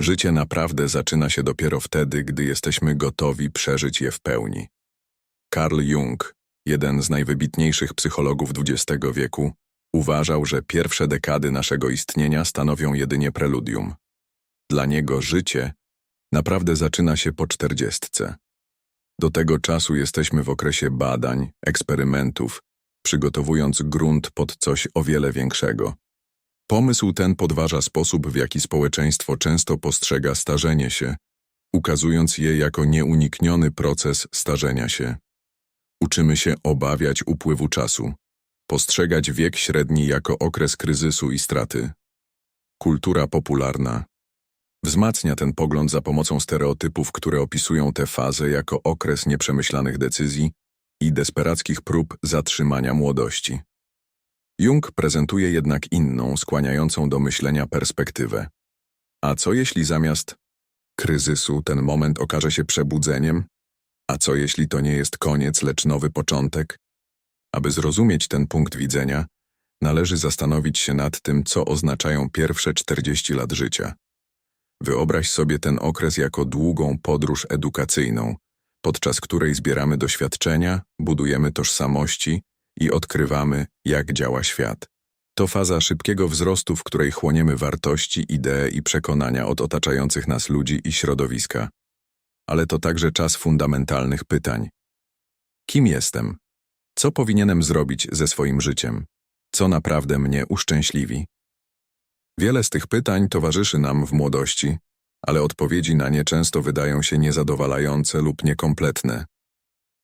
Życie naprawdę zaczyna się dopiero wtedy, gdy jesteśmy gotowi przeżyć je w pełni. Carl Jung, jeden z najwybitniejszych psychologów XX wieku, uważał, że pierwsze dekady naszego istnienia stanowią jedynie preludium. Dla niego życie naprawdę zaczyna się po czterdziestce. Do tego czasu jesteśmy w okresie badań, eksperymentów, przygotowując grunt pod coś o wiele większego. Pomysł ten podważa sposób, w jaki społeczeństwo często postrzega starzenie się, ukazując je jako nieunikniony proces starzenia się. Uczymy się obawiać upływu czasu, postrzegać wiek średni jako okres kryzysu i straty. Kultura popularna wzmacnia ten pogląd za pomocą stereotypów, które opisują tę fazę jako okres nieprzemyślanych decyzji i desperackich prób zatrzymania młodości. Jung prezentuje jednak inną, skłaniającą do myślenia perspektywę. A co jeśli zamiast kryzysu ten moment okaże się przebudzeniem? A co jeśli to nie jest koniec, lecz nowy początek? Aby zrozumieć ten punkt widzenia, należy zastanowić się nad tym, co oznaczają pierwsze 40 lat życia. Wyobraź sobie ten okres jako długą podróż edukacyjną, podczas której zbieramy doświadczenia, budujemy tożsamości i odkrywamy, jak działa świat. To faza szybkiego wzrostu, w której chłoniemy wartości, idee i przekonania od otaczających nas ludzi i środowiska. Ale to także czas fundamentalnych pytań. Kim jestem? Co powinienem zrobić ze swoim życiem? Co naprawdę mnie uszczęśliwi? Wiele z tych pytań towarzyszy nam w młodości, ale odpowiedzi na nie często wydają się niezadowalające lub niekompletne.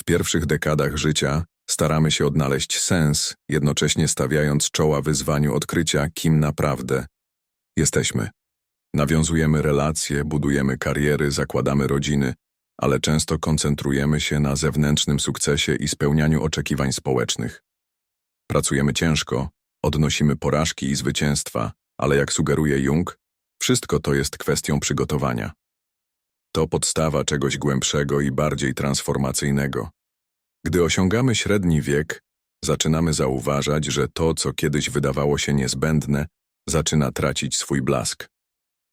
W pierwszych dekadach życia staramy się odnaleźć sens, jednocześnie stawiając czoła wyzwaniu odkrycia, kim naprawdę jesteśmy. Nawiązujemy relacje, budujemy kariery, zakładamy rodziny, ale często koncentrujemy się na zewnętrznym sukcesie i spełnianiu oczekiwań społecznych. Pracujemy ciężko, odnosimy porażki i zwycięstwa, ale jak sugeruje Jung, wszystko to jest kwestią przygotowania. To podstawa czegoś głębszego i bardziej transformacyjnego. Gdy osiągamy średni wiek, zaczynamy zauważać, że to, co kiedyś wydawało się niezbędne, zaczyna tracić swój blask.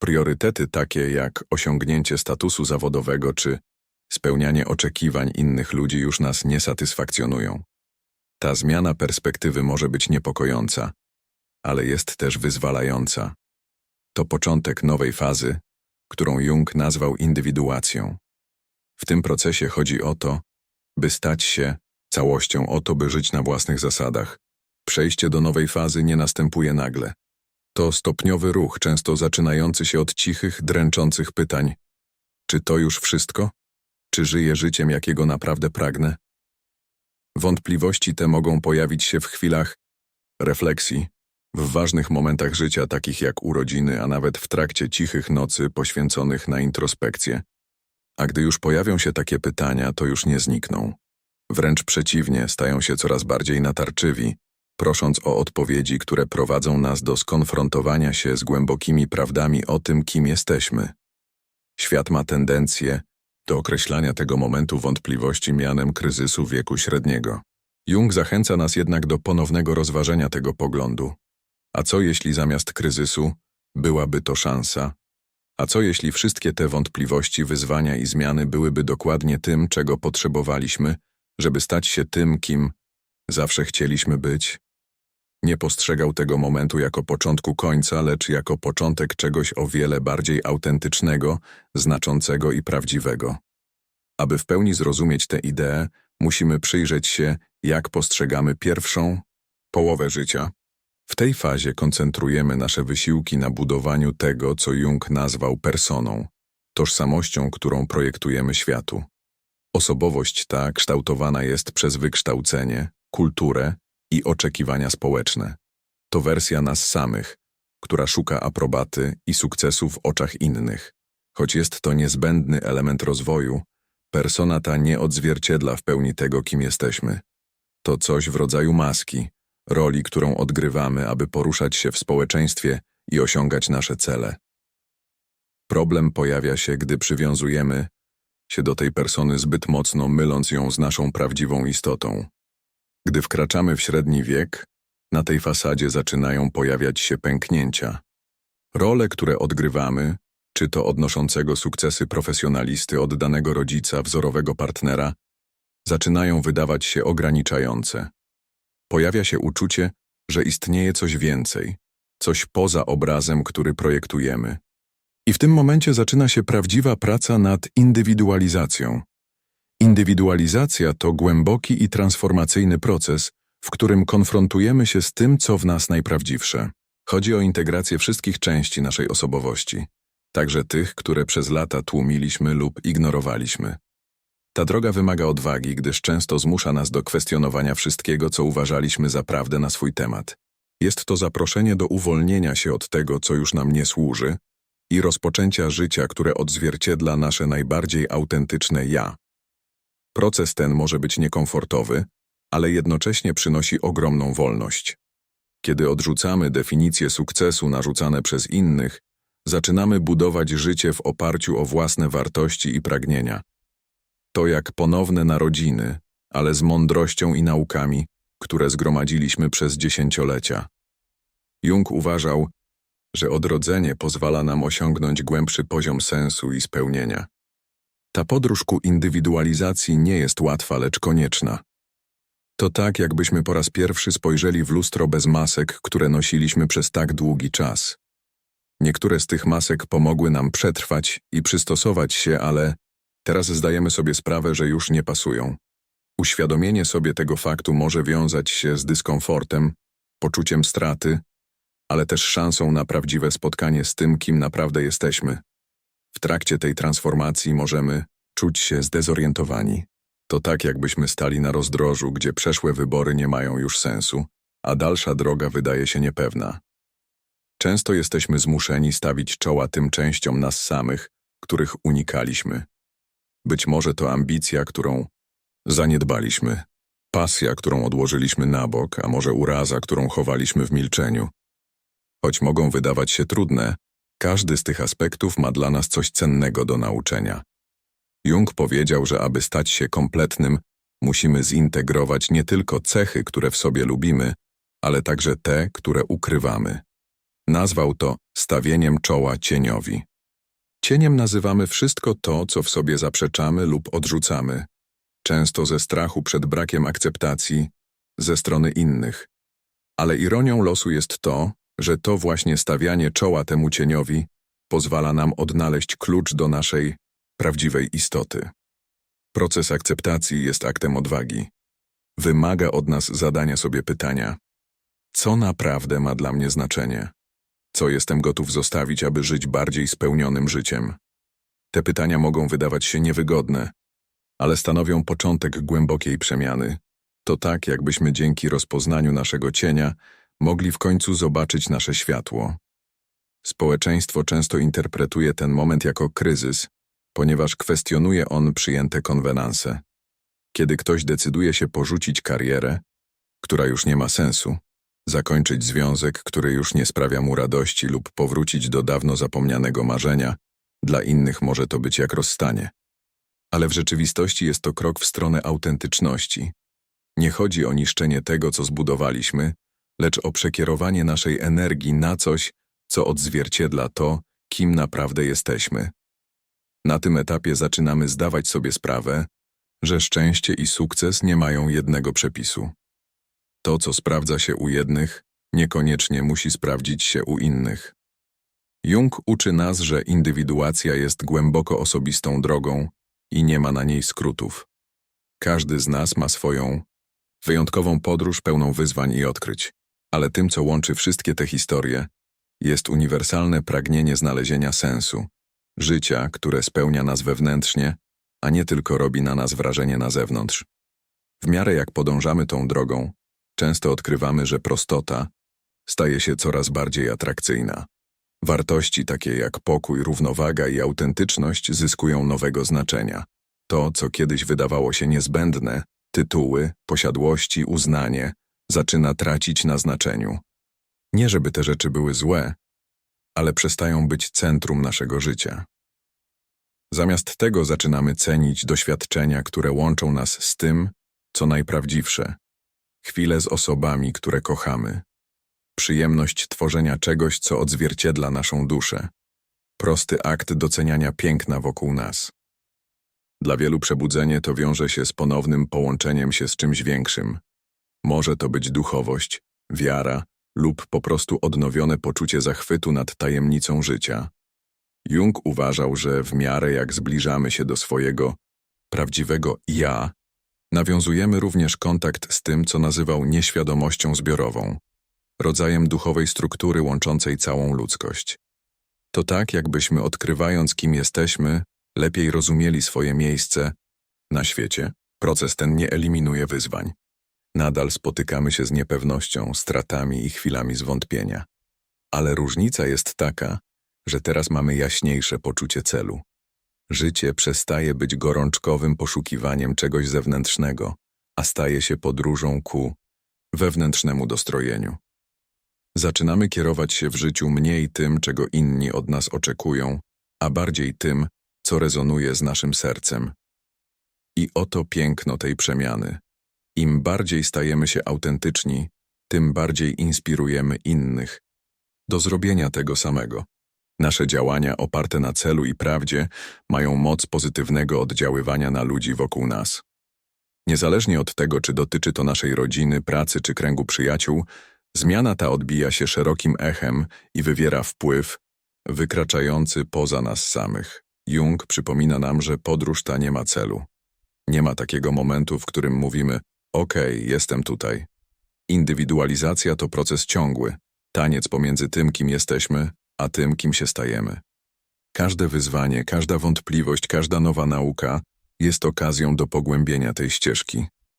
Priorytety takie jak osiągnięcie statusu zawodowego czy spełnianie oczekiwań innych ludzi już nas nie satysfakcjonują. Ta zmiana perspektywy może być niepokojąca, ale jest też wyzwalająca. To początek nowej fazy, którą Jung nazwał indywiduacją. W tym procesie chodzi o to, by stać się całością, o to, by żyć na własnych zasadach. Przejście do nowej fazy nie następuje nagle. To stopniowy ruch, często zaczynający się od cichych, dręczących pytań. Czy to już wszystko? Czy żyję życiem, jakiego naprawdę pragnę? Wątpliwości te mogą pojawić się w chwilach refleksji, w ważnych momentach życia, takich jak urodziny, a nawet w trakcie cichych nocy poświęconych na introspekcję. A gdy już pojawią się takie pytania, to już nie znikną. Wręcz przeciwnie, stają się coraz bardziej natarczywi, prosząc o odpowiedzi, które prowadzą nas do skonfrontowania się z głębokimi prawdami o tym, kim jesteśmy. Świat ma tendencję do określania tego momentu wątpliwości mianem kryzysu wieku średniego. Jung zachęca nas jednak do ponownego rozważenia tego poglądu. A co jeśli zamiast kryzysu byłaby to szansa? A co jeśli wszystkie te wątpliwości, wyzwania i zmiany byłyby dokładnie tym, czego potrzebowaliśmy, żeby stać się tym, kim zawsze chcieliśmy być? Nie postrzegał tego momentu jako początku końca, lecz jako początek czegoś o wiele bardziej autentycznego, znaczącego i prawdziwego. Aby w pełni zrozumieć tę ideę, musimy przyjrzeć się, jak postrzegamy pierwszą połowę życia. W tej fazie koncentrujemy nasze wysiłki na budowaniu tego, co Jung nazwał personą, tożsamością, którą projektujemy światu. Osobowość ta kształtowana jest przez wykształcenie, kulturę i oczekiwania społeczne. To wersja nas samych, która szuka aprobaty i sukcesu w oczach innych. Choć jest to niezbędny element rozwoju, persona ta nie odzwierciedla w pełni tego, kim jesteśmy. To coś w rodzaju maski, roli, którą odgrywamy, aby poruszać się w społeczeństwie i osiągać nasze cele. Problem pojawia się, gdy przywiązujemy się do tej persony zbyt mocno, myląc ją z naszą prawdziwą istotą. Gdy wkraczamy w średni wiek, na tej fasadzie zaczynają pojawiać się pęknięcia. Role, które odgrywamy, czy to odnoszącego sukcesy profesjonalisty, oddanego rodzica, wzorowego partnera, zaczynają wydawać się ograniczające. Pojawia się uczucie, że istnieje coś więcej, coś poza obrazem, który projektujemy. I w tym momencie zaczyna się prawdziwa praca nad indywidualizacją. Indywidualizacja to głęboki i transformacyjny proces, w którym konfrontujemy się z tym, co w nas najprawdziwsze. Chodzi o integrację wszystkich części naszej osobowości, także tych, które przez lata tłumiliśmy lub ignorowaliśmy. Ta droga wymaga odwagi, gdyż często zmusza nas do kwestionowania wszystkiego, co uważaliśmy za prawdę na swój temat. Jest to zaproszenie do uwolnienia się od tego, co już nam nie służy i rozpoczęcia życia, które odzwierciedla nasze najbardziej autentyczne ja. Proces ten może być niekomfortowy, ale jednocześnie przynosi ogromną wolność. Kiedy odrzucamy definicje sukcesu narzucane przez innych, zaczynamy budować życie w oparciu o własne wartości i pragnienia. To jak ponowne narodziny, ale z mądrością i naukami, które zgromadziliśmy przez dziesięciolecia. Jung uważał, że odrodzenie pozwala nam osiągnąć głębszy poziom sensu i spełnienia. Ta podróż ku indywidualizacji nie jest łatwa, lecz konieczna. To tak, jakbyśmy po raz pierwszy spojrzeli w lustro bez masek, które nosiliśmy przez tak długi czas. Niektóre z tych masek pomogły nam przetrwać i przystosować się, ale teraz zdajemy sobie sprawę, że już nie pasują. Uświadomienie sobie tego faktu może wiązać się z dyskomfortem, poczuciem straty, ale też szansą na prawdziwe spotkanie z tym, kim naprawdę jesteśmy. W trakcie tej transformacji możemy czuć się zdezorientowani. To tak, jakbyśmy stali na rozdrożu, gdzie przeszłe wybory nie mają już sensu, a dalsza droga wydaje się niepewna. Często jesteśmy zmuszeni stawić czoła tym częściom nas samych, których unikaliśmy. Być może to ambicja, którą zaniedbaliśmy, pasja, którą odłożyliśmy na bok, a może uraza, którą chowaliśmy w milczeniu. Choć mogą wydawać się trudne, każdy z tych aspektów ma dla nas coś cennego do nauczenia. Jung powiedział, że aby stać się kompletnym, musimy zintegrować nie tylko cechy, które w sobie lubimy, ale także te, które ukrywamy. Nazwał to stawieniem czoła cieniowi. Cieniem nazywamy wszystko to, co w sobie zaprzeczamy lub odrzucamy, często ze strachu przed brakiem akceptacji ze strony innych. Ale ironią losu jest to, że to właśnie stawianie czoła temu cieniowi pozwala nam odnaleźć klucz do naszej prawdziwej istoty. Proces akceptacji jest aktem odwagi. Wymaga od nas zadania sobie pytania: co naprawdę ma dla mnie znaczenie? Co jestem gotów zostawić, aby żyć bardziej spełnionym życiem? Te pytania mogą wydawać się niewygodne, ale stanowią początek głębokiej przemiany. To tak, jakbyśmy dzięki rozpoznaniu naszego cienia mogli w końcu zobaczyć nasze światło. Społeczeństwo często interpretuje ten moment jako kryzys, ponieważ kwestionuje on przyjęte konwenanse. Kiedy ktoś decyduje się porzucić karierę, która już nie ma sensu, zakończyć związek, który już nie sprawia mu radości lub powrócić do dawno zapomnianego marzenia, dla innych może to być jak rozstanie. Ale w rzeczywistości jest to krok w stronę autentyczności. Nie chodzi o niszczenie tego, co zbudowaliśmy, lecz o przekierowanie naszej energii na coś, co odzwierciedla to, kim naprawdę jesteśmy. Na tym etapie zaczynamy zdawać sobie sprawę, że szczęście i sukces nie mają jednego przepisu. To, co sprawdza się u jednych, niekoniecznie musi sprawdzić się u innych. Jung uczy nas, że indywiduacja jest głęboko osobistą drogą i nie ma na niej skrótów. Każdy z nas ma swoją wyjątkową podróż pełną wyzwań i odkryć, ale tym, co łączy wszystkie te historie, jest uniwersalne pragnienie znalezienia sensu, życia, które spełnia nas wewnętrznie, a nie tylko robi na nas wrażenie na zewnątrz. W miarę jak podążamy tą drogą, często odkrywamy, że prostota staje się coraz bardziej atrakcyjna. Wartości takie jak pokój, równowaga i autentyczność zyskują nowego znaczenia. To, co kiedyś wydawało się niezbędne, tytuły, posiadłości, uznanie, zaczyna tracić na znaczeniu. Nie żeby te rzeczy były złe, ale przestają być centrum naszego życia. Zamiast tego zaczynamy cenić doświadczenia, które łączą nas z tym, co najprawdziwsze, chwile z osobami, które kochamy, przyjemność tworzenia czegoś, co odzwierciedla naszą duszę. Prosty akt doceniania piękna wokół nas. Dla wielu przebudzenie to wiąże się z ponownym połączeniem się z czymś większym. Może to być duchowość, wiara lub po prostu odnowione poczucie zachwytu nad tajemnicą życia. Jung uważał, że w miarę jak zbliżamy się do swojego prawdziwego ja, nawiązujemy również kontakt z tym, co nazywał nieświadomością zbiorową, rodzajem duchowej struktury łączącej całą ludzkość. To tak, jakbyśmy odkrywając, kim jesteśmy, lepiej rozumieli swoje miejsce na świecie. Proces ten nie eliminuje wyzwań. Nadal spotykamy się z niepewnością, stratami i chwilami zwątpienia. Ale różnica jest taka, że teraz mamy jaśniejsze poczucie celu. Życie przestaje być gorączkowym poszukiwaniem czegoś zewnętrznego, a staje się podróżą ku wewnętrznemu dostrojeniu. Zaczynamy kierować się w życiu mniej tym, czego inni od nas oczekują, a bardziej tym, co rezonuje z naszym sercem. I oto piękno tej przemiany. Im bardziej stajemy się autentyczni, tym bardziej inspirujemy innych do zrobienia tego samego. Nasze działania oparte na celu i prawdzie mają moc pozytywnego oddziaływania na ludzi wokół nas. Niezależnie od tego, czy dotyczy to naszej rodziny, pracy czy kręgu przyjaciół, zmiana ta odbija się szerokim echem i wywiera wpływ wykraczający poza nas samych. Jung przypomina nam, że podróż ta nie ma celu. Nie ma takiego momentu, w którym mówimy: Okej, jestem tutaj. Indywidualizacja to proces ciągły, taniec pomiędzy tym, kim jesteśmy, a tym, kim się stajemy. Każde wyzwanie, każda wątpliwość, każda nowa nauka jest okazją do pogłębienia tej ścieżki.